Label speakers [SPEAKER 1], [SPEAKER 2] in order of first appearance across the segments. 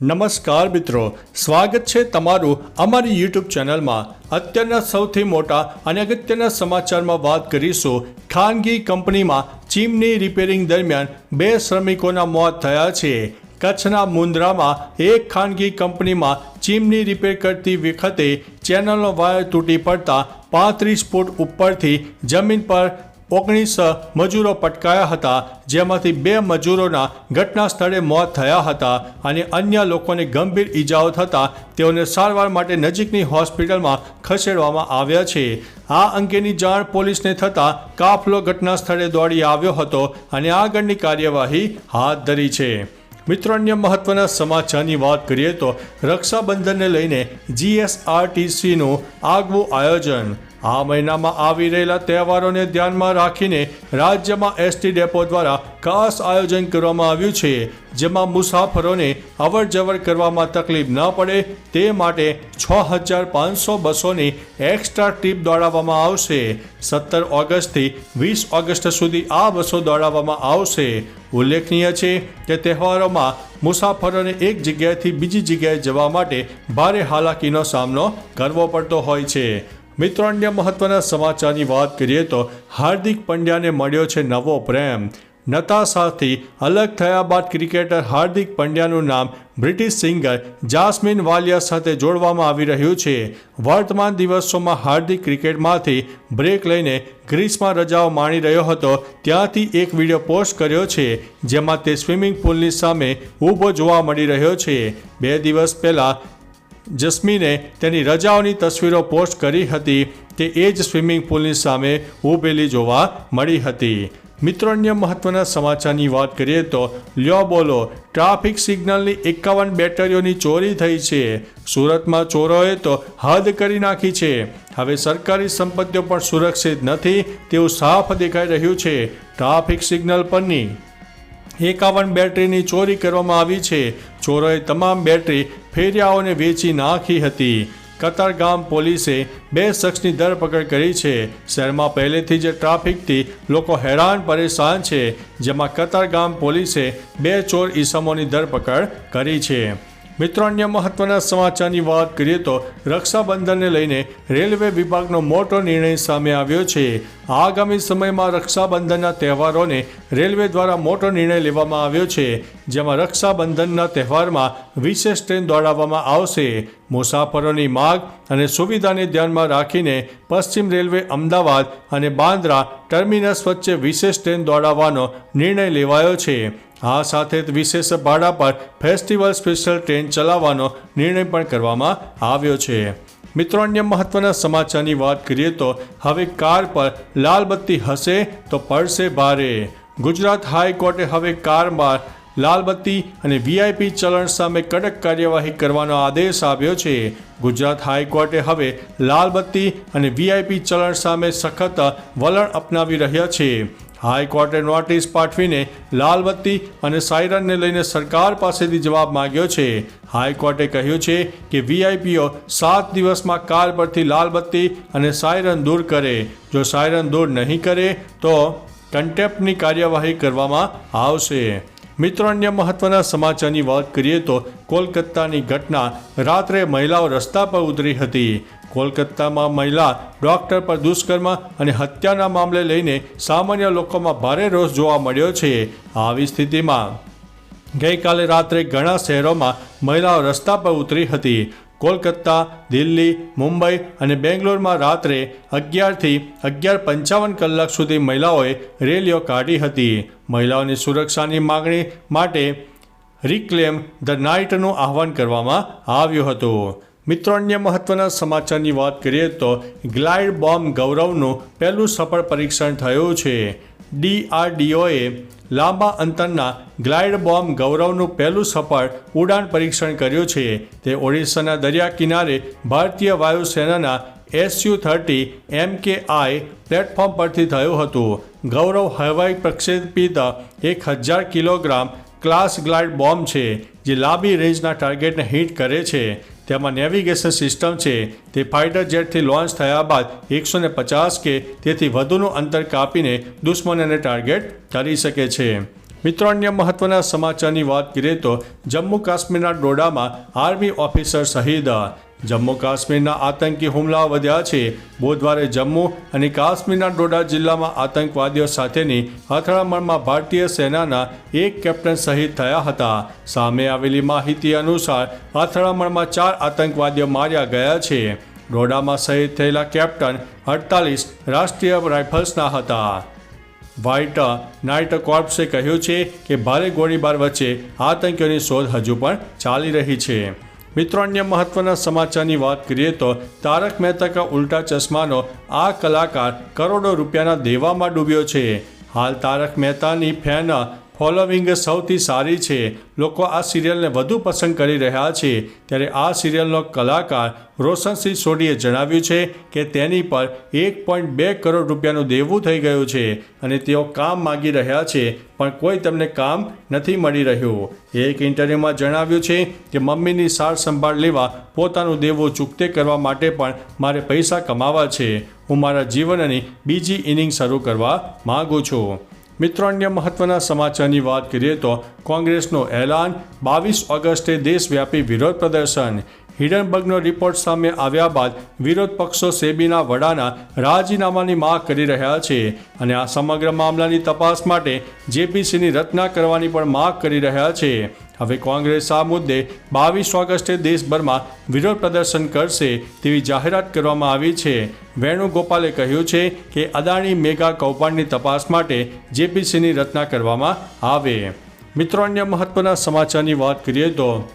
[SPEAKER 1] નમસ્કાર મિત્રો, સ્વાગત છે તમારું અમારી યુટ્યુબ ચેનલમાં. અત્યારના સૌથી મોટા અને અગત્યના સમાચારમાં વાત કરીશું. ખાનગી કંપનીમાં ચીમની રિપેરિંગ દરમિયાન બે શ્રમિકોના મોત થયા છે. કચ્છના મુન્દ્રામાં એક ખાનગી કંપનીમાં ચીમની રિપેર કરતી વખતે ચેનલનો વાયર તૂટી પડતા પાંત્રીસ ફૂટ ઉપરથી જમીન પર ઓગણીસ મજૂરો પટકાયા હતા, જેમાંથી બે મજૂરોના ઘટના સ્થળે મોત થયા હતા અને અન્ય લોકોને ગંભીર ઈજાઓ થતાં તેઓને સારવાર માટે નજીકની હોસ્પિટલમાં ખસેડવામાં આવ્યા છે. આ અંગેની જાણ પોલીસને થતાં કાફલો ઘટના સ્થળે દોડી આવ્યો હતો અને આગળની કાર્યવાહી હાથ ધરી છે. મિત્રો, અન્ય મહત્વના સમાચારની વાત કરીએ તો રક્ષાબંધનને લઈને જીએસઆરટીસીનું આગવું આયોજન આ મહિનામાં આવી રહેલા તહેવારોને ધ્યાનમાં રાખીને રાજ્યમાં એસટી ડેપો દ્વારા ખાસ આયોજન કરવામાં આવ્યું છે, જેમાં મુસાફરોને અવર જવર કરવામાં તકલીફ ન પડે, તે માટે છ હજાર પાંચસો બસોની એક્સ્ટ્રા ટ્રીપ દોડાવવામાં આવશે. સત્તર ઓગસ્ટથી વીસ ઓગસ્ટ સુધી આ બસો દોડાવવામાં આવશે. ઉલ્લેખનીય છે કે તહેવારોમાં મુસાફરોને એક જગ્યાએથી બીજી જગ્યાએ જવા માટે ભારે હાલાકીનો સામનો કરવો પડતો હોય છે. મિત્રો, અન્ય મહત્વના સમાચારની વાત કરીએ તો હાર્દિક પંડ્યાને મળ્યો છે નવો પ્રેમ. નતાશાથી અલગ થયા બાદ ક્રિકેટર હાર્દિક પંડ્યાનું નામ બ્રિટિશ સિંગર જાસ્મિન વાલિયા સાથે જોડવામાં આવી રહ્યું છે. વર્તમાન દિવસોમાં હાર્દિક ક્રિકેટમાંથી બ્રેક લઈને ગ્રીસમાં રજાઓ માણી રહ્યો હતો. ત્યાંથી એક વીડિયો પોસ્ટ કર્યો છે, જેમાં તે સ્વિમિંગ પુલની સામે ઊભો જોવા મળી રહ્યો છે. બે દિવસ પહેલાં જસ્મીને તેની રજાઓની તસવીરો પોસ્ટ કરી હતી તે એ જ સ્વિમિંગ પુલની સામે ઊભેલી જોવા મળી હતી. મિત્રો, અન્ય મહત્વના સમાચારની વાત કરીએ તો લ્યો બોલો, ટ્રાફિક સિગ્નલની એકાવન બેટરીઓની ચોરી થઈ છે. સુરતમાં ચોરોએ તો હદ કરી નાખી છે. હવે સરકારી સંપત્તિઓ પણ સુરક્ષિત નથી તેવું સાફ દેખાઈ રહ્યું છે. ટ્રાફિક સિગ્નલ પરની એકાવન બેટરીની ચોરી કરવામાં આવી છે. ચોરોએ તમામ બેટરી ફેરિયાઓને વેચી નાખી હતી. કતારગામ પોલીસે બે શખ્સની ધરપકડ કરી છે. શહેરમાં પહેલેથી જ ટ્રાફિકથી લોકો હેરાન પરેશાન છે, જેમાં કતારગામ પોલીસે બે ચોર ઈસમોની ધરપકડ કરી છે. મિત્રો, અન્ય મહત્વના સમાચારની વાત કરીએ તો રક્ષાબંધનને લઈને રેલવે વિભાગનો મોટો નિર્ણય સામે આવ્યો છે. આગામી સમયમાં રક્ષાબંધનના તહેવારોને રેલવે દ્વારા મોટો નિર્ણય લેવામાં આવ્યો છે, જેમાં રક્ષાબંધનના તહેવારમાં વિશેષ ટ્રેન દોડાવવામાં આવશે. મુસાફરોની માગ અને સુવિધાને ધ્યાનમાં રાખીને પશ્ચિમ રેલવે અમદાવાદ અને બાંદ્રા ટર્મિનસ વચ્ચે વિશેષ ટ્રેન દોડાવવાનો નિર્ણય લેવાયો છે. આ સાથે જ વિશેષ ભાડા પર ફેસ્ટિવલ સ્પેશિયલ ટ્રેન ચલાવવાનો નિર્ણય પણ કરવામાં આવ્યો છે. મિત્રો, અન્ય મહત્વના સમાચારની વાત કરીએ તો હવે કાર પર લાલ બત્તી હશે તો પડશે ભારે. ગુજરાત હાઈકોર્ટે હવે કારમાં લાલ બત્તી અને વીઆઈપી ચલણ સામે કડક કાર્યવાહી કરવાનો આદેશ આપ્યો છે. ગુજરાત હાઈકોર્ટે હવે લાલ બત્તી અને વીઆઈપી ચલણ સામે સખત વલણ અપનાવી રહ્યા છે. હાઈકોર્ટે નોટિસ પાઠવીને લાલબત્તી અને સાયરનને લઈને સરકાર પાસેથી જવાબ માંગ્યો છે. હાઈકોર્ટે કહ્યું છે કે વીઆઈપીઓ સાત દિવસમાં કાર પરથી લાલબત્તી અને સાયરન દૂર કરે. જો સાયરન દૂર નહીં કરે તો કન્ટેપ્ટની કાર્યવાહી કરવામાં આવશે. મિત્રો, અન્ય મહત્વના સમાચારની વાત કરીએ તો કોલકાતાની ઘટના. રાત્રે મહિલાઓ રસ્તા પર ઉતરી હતી. કોલકાતામાં મહિલા ડોક્ટર પર દુષ્કર્મ અને હત્યાના મામલે લઈને સામાન્ય લોકોમાં ભારે રોષ જોવા મળ્યો છે. આવી સ્થિતિમાં ગઈકાલે રાત્રે ઘણા શહેરોમાં મહિલાઓ રસ્તા પર ઉતરી હતી. કોલકાતા, દિલ્હી, મુંબઈ અને બેંગ્લોરમાં રાત્રે અગિયારથી અગિયાર પંચાવન કલાક સુધી મહિલાઓએ રેલીઓ કાઢી હતી. મહિલાઓની સુરક્ષાની માગણી માટે રિક્લેમ ધ નાઇટનું આહવાન કરવામાં આવ્યું હતું. મિત્રો, અન્ય મહત્વના સમાચારની વાત કરીએ તો ગ્લાઇડ બોમ્બ ગૌરવનું પહેલું સફળ પરીક્ષણ થયું છે. ડીઆરડીઓએ લાંબા અંતરના ગ્લાઇડ બોમ્બ ગૌરવનું પહેલું સફળ ઉડાન પરીક્ષણ કર્યું છે. તે ઓડિશાના દરિયા કિનારે ભારતીય વાયુસેનાના એસયુ થર્ટી એમ કે આઈ પ્લેટફોર્મ પરથી થયું હતું. ગૌરવ હવાઈ પ્રક્ષેપિત એક હજાર કિલોગ્રામ ક્લાસ ગ્લાઇડ બોમ્બ છે, જે લાંબી રેન્જના ટાર્ગેટને હિટ કરે છે. તેમાં નેવિગેશન સિસ્ટમ છે. તે ફાઇટર જેટથી લોન્ચ થયા બાદ એકસો પચાસ કે તેથી વધુનું અંતર કાપીને દુશ્મનોને ટાર્ગેટ કરી શકે છે. મિત્રો, અન્ય મહત્વના સમાચારની વાત કરીએ તો જમ્મુ કાશ્મીરના ડોડામાં આર્મી ઓફિસર શહીદ જમ્મુ કાશ્મીરના આતંકી હુમલા વધ્યા છે. બુધવારે જમ્મુ અને કાશ્મીરના ડોડા જિલ્લામાં આતંકવાદીઓ સાથેની અથડામણમાં ભારતીય સેનાના એક કેપ્ટન શહીદ થયા હતા. સામે આવેલી માહિતી અનુસાર, અથડામણમાં ચાર આતંકવાદીઓ માર્યા ગયા છે. ડોડામાં શહીદ થયેલા કેપ્ટન અડતાલીસ રાષ્ટ્રીય રાઇફલ્સના હતા. વ્હાઇટ નાઇટ કોર્પ્સે કહ્યું છે કે, ભારે ગોળીબાર વચ્ચે આતંકીઓની શોધ હજુ પણ ચાલી રહી છે. મિત્રો, અન્ય મહત્વના સમાચારની વાત કરીએ તો તારક મહેતા કા ઉલ્ટા ચશ્માનો આ કલાકાર કરોડો રૂપિયાના દેવામાં ડૂબ્યો છે. હાલ તારક મહેતાની ફેન ફોલોવિંગ સૌથી સારી છે. લોકો આ સિરિયલને વધુ પસંદ કરી રહ્યા છે. ત્યારે આ સિરિયલનો કલાકાર રોશનસિંહ સોઢીએ જણાવ્યું છે કે તેની પર એક પોઈન્ટ બે કરોડ રૂપિયાનું દેવું થઈ ગયું છે અને તેઓ કામ માગી રહ્યા છે, પણ કોઈ તેમને કામ નથી મળી રહ્યું. એક ઇન્ટરવ્યૂમાં જણાવ્યું છે કે મમ્મીની સાર સંભાળ લેવા પોતાનું દેવું ચૂકતે કરવા માટે પણ મારે પૈસા કમાવા છે. હું મારા જીવનની બીજી ઇનિંગ શરૂ કરવા માગું છું. મિત્રો, અન્ય મહત્વના સમાચારની વાત કરીએ તો કોંગ્રેસનું એલાન બાવીસ ઓગસ્ટે દેશવ્યાપી વિરોધ પ્રદર્શન. હિડનબર્ગનો રિપોર્ટ સામે આવ્યા બાદ વિરોધ પક્ષો સેબીના વડાના રાજીનામાની માંગ કરી રહ્યા છે અને આ સમગ્ર મામલાની તપાસ માટે જેપીસીની રચના કરવાની પણ માંગ કરી રહ્યા છે. હવે કોંગ્રેસ આ મુદ્દે બાવીસ ઓગસ્ટે દેશભરમાં વિરોધ પ્રદર્શન કરશે તેવી જાહેરાત કરવામાં આવી છે. વેણુગોપાલે કહ્યું છે કે અદાણી મેગા કૌભાંડની તપાસ માટે જેપીસીની રચના કરવામાં આવે. મિત્રો, અન્ય મહત્વના સમાચારની વાત કરીએ તો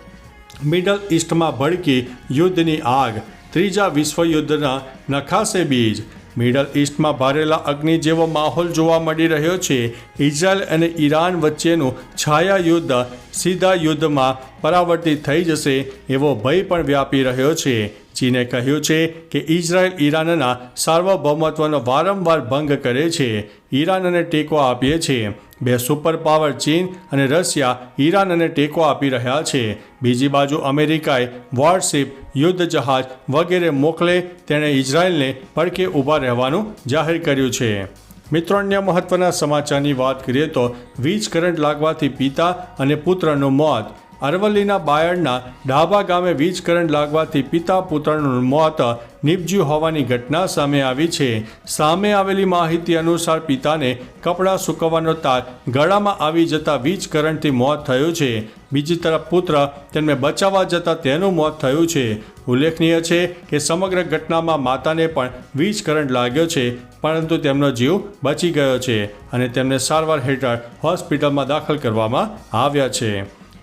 [SPEAKER 1] મિડલ ઇસ્ટમાં ભડકી યુદ્ધની આગ. ત્રીજા વિશ્વયુદ્ધના નખાસે બીજ. મિડલ ઇસ્ટમાં ભારેલા અગ્નિ જેવો માહોલ જોવા મળી રહ્યો છે. ઇઝરાયલ અને ઈરાન વચ્ચેનું છાયા યુદ્ધ સીધા યુદ્ધમાં પરાવર્તિત થઈ જશે એવો ભય પણ વ્યાપી રહ્યો છે. ચીને કહ્યું છે કે ઇઝરાયલ ઈરાનના સાર્વભૌમત્વનો વારંવાર ભંગ કરે છે. ઈરાનને ટેકો આપીએ છીએ. બે સુપર પાવર ચીન અને રશિયા ઈરાનને ટેકો આપી રહ્યા છે. બીજી બાજુ અમેરિકાએ વોરશિપ યુદ્ધ જહાજ વગેરે મોકલે તેણે ઇઝરાયલને પડકે ઊભા રહેવાનું જાહેર કર્યું છે. મિત્રો, અન્ય મહત્વના સમાચારની વાત કરીએ તો વીજ કરંટ લાગવાથી પિતા અને પુત્રનું મોત. અરવલ્લીના બાયડના ડાબા ગામે વીજ કરંટ લાગવાથી પિતા પુત્રનું મોત નીપજ્યું હોવાની ઘટના સામે આવી છે. સામે આવેલી માહિતી અનુસાર પિતાને કપડાં સૂકવવાનો તાર ગળામાં આવી જતા વીજ કરંટથી મોત થયું છે. બીજી તરફ પુત્ર તેમને બચાવવા જતાં તેનું મોત થયું છે. ઉલ્લેખનીય છે કે સમગ્ર ઘટનામાં માતાને પણ વીજ કરંટ લાગ્યો છે, પરંતુ તેમનો જીવ બચી ગયો છે અને તેમને સારવાર હેઠળ હોસ્પિટલમાં દાખલ કરવામાં આવ્યા છે.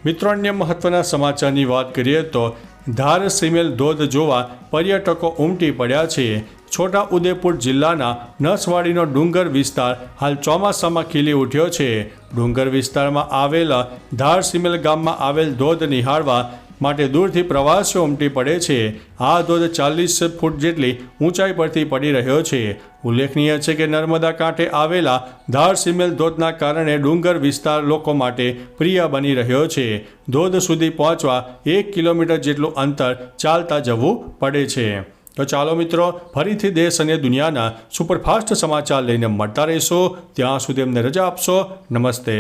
[SPEAKER 1] મિત્રો, અન્ય મહત્વના સમાચારની વાત કરીએ તો ધાર સિમેલ ધોધ જોવા પર્યટકો ઉમટી પડ્યા છે. છોટા ઉદેપુર જિલ્લાના નસવાડીનો ડુંગર વિસ્તાર હાલ ચોમાસામાં ખીલી ઉઠ્યો છે. ડુંગર વિસ્તારમાં આવેલા ધાર સિમેલ ગામમાં આવેલ ધોધ નિહાળવા માટે દૂરથી પ્રવાસીઓ ઉમટી પડે છે. આ ધોધ ચાલીસ ફૂટ જેટલી ઊંચાઈ પરથી પડી રહ્યો છે. ઉલ્લેખનીય છે કે નર્મદા કાંઠે આવેલા ધાર સિમેલ ધોધના કારણે ડુંગર વિસ્તાર લોકો માટે પ્રિય બની રહ્યો છે. ધોધ સુધી પહોંચવા એક કિલોમીટર જેટલું અંતર ચાલતા જવું પડે છે. તો ચાલો મિત્રો, ફરીથી દેશ અને દુનિયાના સુપરફાસ્ટ સમાચાર લઈને મળતા રહીશો. ત્યાં સુધી અમને રજા આપશો. નમસ્તે.